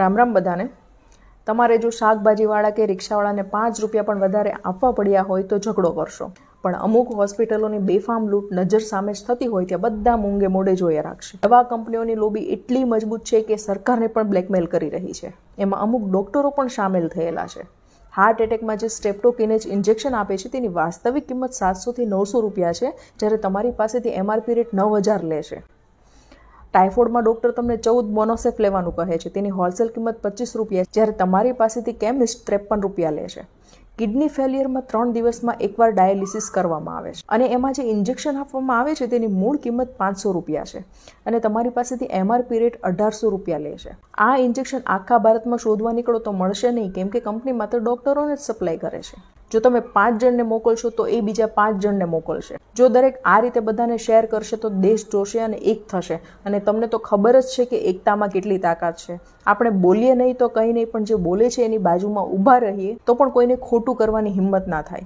રામ રામ બધાને. તમારે જો શાકભાજીવાળા કે રિક્ષાવાળાને પાંચ રૂપિયા પણ વધારે આપવા પડ્યા હોય તો ઝઘડો કરશો. પણ અમુક હોસ્પિટલોની બેફામ લૂંટ નજર સામે જ થતી હોય ત્યાં બધા મૂંગે મોઢે જોયા રાખશે. દવા કંપનીઓની લોબી એટલી મજબૂત છે કે સરકારને પણ બ્લેકમેલ કરી રહી છે. એમાં અમુક ડોક્ટરો પણ સામેલ થયેલા છે. હાર્ટ એટેકમાં જે સ્ટેપ્ટોકિનેજ ઇન્જેક્શન આપે છે તેની વાસ્તવિક કિંમત સાતસોથી નવસો રૂપિયા છે, જ્યારે તમારી પાસેથી એમઆરપી રેટ નવ હજાર લે છે. ટાઇફોઇડમાં ડૉક્ટર તમને ચૌદ મોનોસેફ લેવાનું કહે છે. તેની હોલસેલ કિંમત પચીસ રૂપિયા જ્યારે તમારી પાસેથી કેમિસ્ટ ત્રેપન રૂપિયા લે છે. કિડની ફેલિયરમાં ત્રણ દિવસમાં એકવાર ડાયાલિસિસ કરવામાં આવે છે. અને એમાં જે ઇન્જેક્શન આપવામાં આવે છે તેની મૂળ કિંમત પાંચસો રૂપિયા છે. અને તમારી પાસેથી એમઆરપી રેટ અઢારસો રૂપિયા લે છે. આ ઇન્જેક્શન આખા ભારતમાં શોધવા નીકળો તો મળશે નહીં, કેમ કે કંપની માત્ર ડોક્ટરોને જ સપ્લાય કરે છે. જો તમે પાંચ જણને મોકલશો, તો એ બીજા પાંચ જણને મોકલશે. જો દરેક આ રીતે બધાને શેર કરશે, તો દેશ જોશે અને એક થશે. અને તમને તો ખબર જ છે કે એકતામાં કેટલી તાકાત છે. આપણે બોલીએ નહીં તો કંઈ નહીં, પણ જે બોલે છે એની બાજુમાં ઊભા રહીએ, તો પણ કોઈને ખોટું કરવાની હિંમત ના થાય.